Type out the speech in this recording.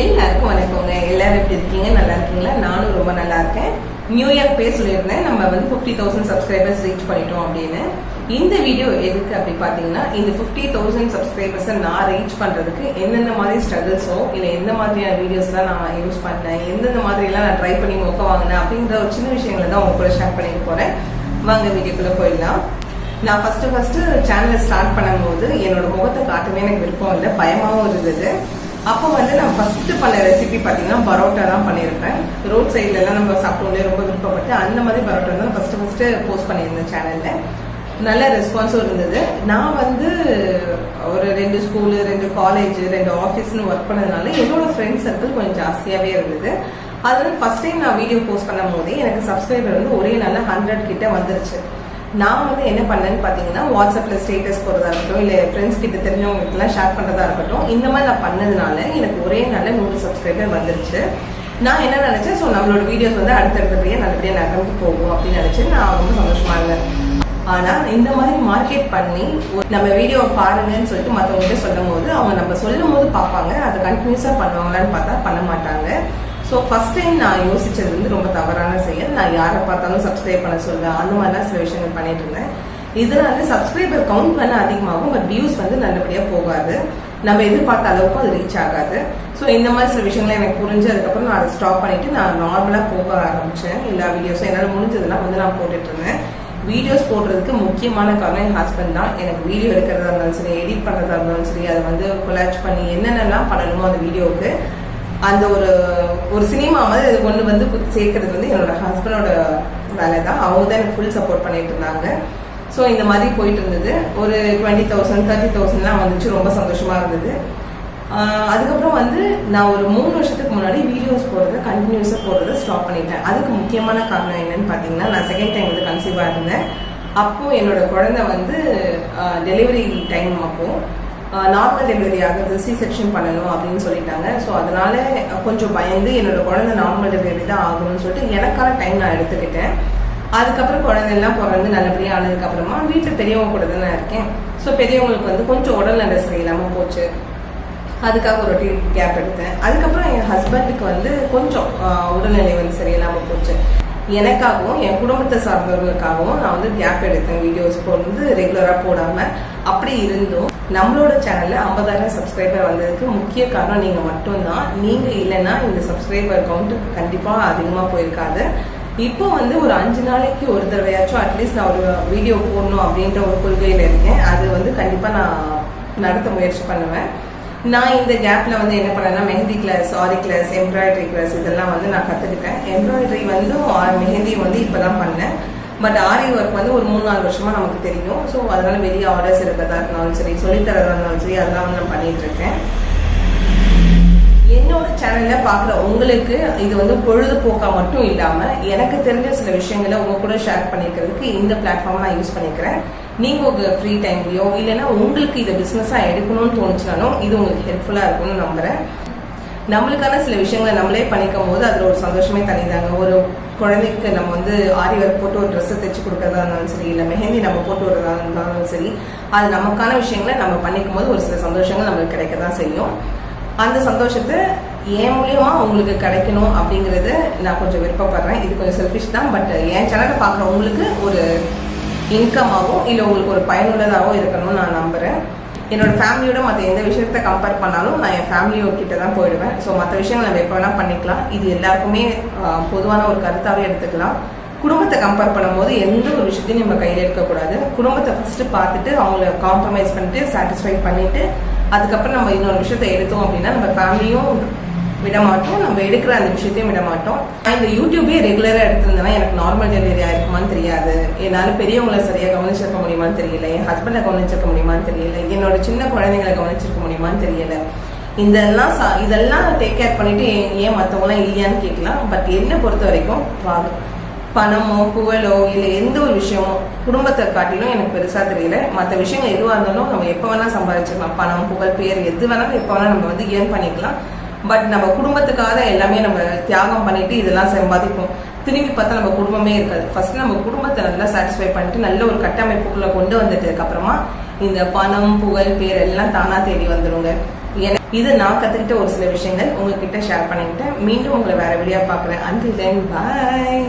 எல்லாருக்கும் வணக்கங்க. எல்லாரும் எப்படி இருக்கீங்க? நல்லா இருக்கீங்களா? நானும் ரொம்ப நல்லா இருக்கேன். நியூ இயர் பே சொல்லியிருந்தேன். நம்ம வந்து ஃபிஃப்டி தௌசண்ட் சப்ஸ்கிரைபர்ஸ் ரீச் பண்ணிட்டோம் அப்படின்னு. இந்த வீடியோ எதுக்கு அப்படி பார்த்தீங்கன்னா இந்த ஃபிஃப்டி தௌசண்ட் சப்ஸ்கிரைபர்ஸை நான் ரீச் பண்ணுறதுக்கு எந்தெந்த மாதிரி ஸ்ட்ரகிள்ஸோ இல்லை எந்த மாதிரியான வீடியோஸ்லாம் நான் யூஸ் பண்ணேன் எந்தெந்த மாதிரிலாம் நான் ட்ரை பண்ணி மொக்க வாங்கினேன் அப்படிங்கிற ஒரு சின்ன விஷயங்களை தான் உங்க கூட ஷேர் பண்ணிட்டு போகிறேன் வாங்க வீடியோக்குள்ளே போயிடலாம். நான் ஃபஸ்ட்டு ஃபஸ்ட்டு சேனலை ஸ்டார்ட் பண்ணும்போது என்னோட முகத்தை காட்டவே எனக்கு விருப்பம் இல்லை பயமாகவும் இருந்தது. அப்போ வந்து நான் ஃபர்ஸ்ட் பண்ண ரெசிபி பார்த்தீங்கன்னா பரோட்டா தான் பண்ணியிருப்பேன். ரோட் சைட்ல எல்லாம் நம்ம சாப்பிட்டோம்லே ரொம்ப விருப்பப்பட்டு அந்த மாதிரி பரோட்டா தான் ஃபர்ஸ்ட் ஃபர்ஸ்ட் போஸ்ட் பண்ணியிருந்தேன் சேனல்ல நல்ல ரெஸ்பான்ஸும் இருந்தது. நான் வந்து ஒரு ரெண்டு ஸ்கூலு ரெண்டு காலேஜ் ரெண்டு ஆஃபீஸ்னு ஒர்க் பண்ணதுனால என்னோட ஃப்ரெண்ட்ஸ் சர்க்கிள் கொஞ்சம் ஜாஸ்தியாகவே இருந்தது. அதனால ஃபர்ஸ்ட் டைம் நான் வீடியோ போஸ்ட் பண்ணும் போதே எனக்கு சப்ஸ்கிரைபர் வந்து ஒரே நாளில் ஹண்ட்ரட் கிட்ட வந்துருச்சு. நான் வந்து என்ன பண்ணேன்னு பார்த்தீங்கன்னா வாட்ஸ்அப்பில் ஸ்டேட்டஸ் போடுறதா இருக்கட்டும் இல்லை ஃப்ரெண்ட்ஸ் கிட்ட தெரிஞ்சவங்களுக்குலாம் ஷேர் பண்ணுறதா இருக்கட்டும் இந்த மாதிரி நான் பண்ணதுனால எனக்கு ஒரே நல்ல நூறு சப்ஸ்கிரைபர் வந்துருச்சு. நான் என்ன நினச்சேன் ஸோ நம்மளோட வீடியோஸ் வந்து அடுத்தடுத்தபடியாக நல்லபடியாக நகர்ந்து போகும் அப்படின்னு நினச்சி நான் ரொம்ப சந்தோஷமா இருந்தேன். ஆனால் இந்த மாதிரி மார்க்கெட் பண்ணி நம்ம வீடியோ பாருங்கன்னு சொல்லிட்டு மற்றவங்ககிட்ட சொல்லும் போது அவங்க நம்ம சொல்லும் போது பார்ப்பாங்க. அதை கண்டினியூஸாக பண்ணுவாங்களான்னு பார்த்தா பண்ண மாட்டாங்க. ஸோ ஃபர்ஸ்ட் டைம் நான் யோசிச்சது வந்து ரொம்ப தவறான செயல். நான் யாரை பார்த்தாலும் சப்ஸ்கிரைப் பண்ண சொல்லுவேன். அந்த மாதிரிலாம் சில விஷயங்கள் பண்ணிட்டு இருந்தேன். இதனால சப்ஸ்கிரைபர் கவுண்ட் பண்ண அதிகமாகும் பட் வியூஸ் வந்து நல்லபடியாக போகாது. நம்ம எதிர்பார்த்த அளவுக்கு அது ரீச் ஆகாது. ஸோ இந்த மாதிரி சில விஷயங்கள் எனக்கு புரிஞ்சு அதுக்கப்புறம் நான் அதை ஸ்டாப் பண்ணிட்டு நான் நார்மலாக போக ஆரம்பிச்சேன். எல்லா வீடியோஸும் என்னால் முடிஞ்சதெல்லாம் வந்து நான் போட்டுட்டு இருந்தேன். வீடியோஸ் போடுறதுக்கு முக்கியமான காரணம் என் ஹஸ்பண்ட் தான். எனக்கு வீடியோ எடுக்கிறதா இருந்தாலும் சரி எடிட் பண்ணுறதா இருந்தாலும் சரி அதை வந்து கொலாச் பண்ணி என்னென்னலாம் பண்ணணுமோ அந்த வீடியோவுக்கு அந்த ஒரு ஒரு சினிமா மாதிரி அது கொண்டு வந்து சேர்க்கறது வந்து என்னோட ஹஸ்பண்டோட வேலை தான். அவங்க தான் எனக்கு ஃபுல் சப்போர்ட் பண்ணிட்டு இருந்தாங்க. ஸோ இந்த மாதிரி போயிட்டு இருந்தது. ஒரு டுவெண்ட்டி தௌசண்ட் தேர்ட்டி தௌசண்ட்லாம் வந்துச்சு. ரொம்ப சந்தோஷமா இருந்தது. அதுக்கப்புறம் வந்து நான் ஒரு மூணு வருஷத்துக்கு முன்னாடி வீடியோஸ் போடுறத கண்டினியூஸாக போடுறத ஸ்டாப் பண்ணிட்டேன். அதுக்கு முக்கியமான காரணம் என்னன்னு பார்த்தீங்கன்னா நான் செகண்ட் டைம் வந்து கன்சீவாக இருந்தேன். அப்போ என்னோட குழந்தை வந்து டெலிவரி டைம் அப்போது நார்மல் டெலிவரி ஆகுது சி செக்ஷன் பண்ணணும் அப்படின்னு சொல்லிட்டாங்க. ஸோ அதனால கொஞ்சம் பயந்து என்னோட குழந்தை நார்மல் டெலிவரி தான் ஆகணும்னு சொல்லிட்டு எனக்கான டைம் நான் எடுத்துக்கிட்டேன். அதுக்கப்புறம் குழந்தை எல்லாம் பிறந்து நல்லபடியாக ஆனதுக்கு அப்புறமா வீட்டில் பெரியவங்க கூட தான் இருக்கேன். ஸோ பெரியவங்களுக்கு வந்து கொஞ்சம் உடல் நல சரியில்லாமல் போச்சு. அதுக்காக ஒரு டீ கேப் எடுத்தேன். அதுக்கப்புறம் என் ஹஸ்பண்டுக்கு வந்து கொஞ்சம் உடல்நிலை வந்து சரியில்லாமல் போச்சு. எனக்காகவும் என் குடும்பத்தை சார்ந்தவர்களுக்காகவும் நான் வந்து கேப் எடுத்தேன். வீடியோஸ் வந்து ரெகுலராக போடாமல் அப்படி இருந்தும் நம்மளோட சேனல்ல ஐம்பதாயிரம் சப்ஸ்கிரைபர் வந்ததுக்கு முக்கிய காரணம் நீங்கள் மட்டும்தான். நீங்கள் இல்லைன்னா இந்த சப்ஸ்கிரைபர் கவுண்ட் கண்டிப்பாக அதிகமாக போயிருக்காது. இப்போ வந்து ஒரு அஞ்சு நாளைக்கு ஒரு தடவையாச்சும் அட்லீஸ்ட் நான் ஒரு வீடியோ போடணும் அப்படின்ற ஒரு கொள்கையில் இருக்கேன். அது வந்து கண்டிப்பாக நான் நடத்த முயற்சி பண்ணுவேன். நான் இந்த கேப்ல வந்து என்ன பண்ணேன்னா mehndi class aari class embroidery class இதெல்லாம் வந்து நான் கத்துக்கிட்டேன். எம்ப்ராய்டரி வந்து ஆ- மெஹந்தி வந்து இப்பதான் பண்ணேன். பட் ஆரி ஒர்க் வந்து ஒரு மூணு நாலு வருஷமா நமக்கு தெரியும். ஸோ அதனால வெளியே ஆர்டர்ஸ் இருக்கிறதா இருந்தாலும் சரி சொல்லித்தரதா இருந்தாலும் சரி அதெல்லாம் வந்து நான் பண்ணிட்டு இருக்கேன். என்னோட சேனல்ல பாக்குற உங்களுக்கு இது வந்து பொழுதுபோக்கா மட்டும் இல்லாம எனக்கு தெரிஞ்ச சில விஷயங்களை உங்க கூட ஷேர் பண்ணிக்கிறதுக்கு இந்த பிளாட்ஃபார்ம் நான் யூஸ் பண்ணிக்கிறேன். நீங்க உங்க ஃப்ரீ டைம்லயோ இல்லைன்னா உங்களுக்கு இதை பிசினஸா எடுக்கணும்னு தோணுச்சுனாலும் இது உங்களுக்கு ஹெல்ப்ஃபுல்லா இருக்கும்னு நம்புறேன். நம்மளுக்கான சில விஷயங்களை நம்மளே பண்ணிக்கும் போது அதுல ஒரு சந்தோஷமே தனிதாங்க. ஒரு குழந்தைக்கு நம்ம வந்து ஆரி ஒர்க் போட்டு ஒரு ட்ரெஸ்ஸை தைச்சு கொடுக்கறதா இருந்தாலும் சரி இல்லை மெஹந்தி நம்ம போட்டு விடுறதா இருந்தாலும் சரி அது நமக்கான விஷயங்களை நம்ம பண்ணிக்கும் போது ஒரு சில சந்தோஷங்கள் நம்மளுக்கு கிடைக்க தான் செய்யும். அந்த சந்தோஷத்தை என் மூலியமா உங்களுக்கு கிடைக்கணும் அப்படிங்கறத நான் கொஞ்சம் விருப்பப்படுறேன். இது கொஞ்சம் செல்ஃபிஷ் தான் பட் என் சேனலை பார்க்குற உங்களுக்கு ஒரு இன்கமாகவும் இல்லை உங்களுக்கு ஒரு பயனுள்ளதாகவும் இருக்கணும்னு நான் நம்புறேன். என்னோட ஃபேமிலியோட மற்ற எந்த விஷயத்த கம்பேர் பண்ணாலும் நான் என் ஃபேமிலியோ கிட்ட தான் போயிடுவேன். ஸோ மற்ற விஷயங்கள் நம்ம எப்போ வேணால் பண்ணிக்கலாம். இது எல்லாருக்குமே பொதுவான ஒரு கருத்தாகவே எடுத்துக்கலாம். குடும்பத்தை கம்பேர் பண்ணும்போது எந்த ஒரு விஷயத்தையும் நம்ம கையில் எடுக்கக்கூடாது. குடும்பத்தை ஃபஸ்ட்டு பார்த்துட்டு அவங்கள காம்ப்ரமைஸ் பண்ணிட்டு சாட்டிஸ்ஃபை பண்ணிட்டு அதுக்கப்புறம் நம்ம இன்னொரு விஷயத்த எடுத்தோம் அப்படின்னா நம்ம ஃபேமிலியும் விடமாட்டோம். நம்ம எடுக்கிற அந்த விஷயத்தையும் விடமாட்டோம். இந்த யூடியூபே ரெகுலராக எடுத்திருந்தேன்னா எனக்கு நார்மல் டெலிவரி ஆயிருக்குமான்னு தெரியாது. என்னால் பெரியவங்களை சரியாக கவனிச்சிருக்க முடியுமான்னு தெரியல. என் ஹஸ்பண்டை கவனிச்சிருக்க முடியுமான்னு தெரியல. என்னோட சின்ன குழந்தைங்களை கவனிச்சிருக்க முடியுமான்னு தெரியல. இதெல்லாம் சா- இதெல்லாம் டேக் கேர் பண்ணிட்டு ஏன் ஏன் மற்றவங்களாம் இல்லையான்னு கேட்கலாம். பட் என்னை பொறுத்த வரைக்கும் வாங்க பணமோ புகழோ இல்லை எந்த ஒரு விஷயமோ குடும்பத்தை காட்டிலும் எனக்கு பெருசா தெரியல. மற்ற விஷயங்கள் எதுவாக இருந்தாலும் நம்ம எப்போ வேணா சம்பாதிச்சிக்கலாம். பணம் புகழ் பேர் எது வேணாலும் எப்போ வேணா நம்ம வந்து ஏர்ன் பண்ணிக்கலாம். பட் நம்ம குடும்பத்துக்காக எல்லாமே நம்ம தியாகம் பண்ணிட்டு இதெல்லாம் சம்பாதிப்போம். திரும்பி பார்த்தா நம்ம குடும்பமே இருக்காது. ஃபர்ஸ்ட் நம்ம குடும்பத்தை நல்லா சாட்டிஸ்ஃபை பண்ணிட்டு நல்ல ஒரு கட்டமைப்புக்குள்ள கொண்டு வந்துட்டதுக்கு அப்புறமா இந்த பணம் புகழ் பேர் எல்லாம் தானா தேடி வந்துருங்க. இது நான் கத்துக்கிட்ட ஒரு சில விஷயங்கள் உங்ககிட்ட ஷேர் பண்ணிக்கிட்டேன். மீண்டும் உங்களை வேற வீடியோ பார்க்குறேன். அண்டில் தென் பாய்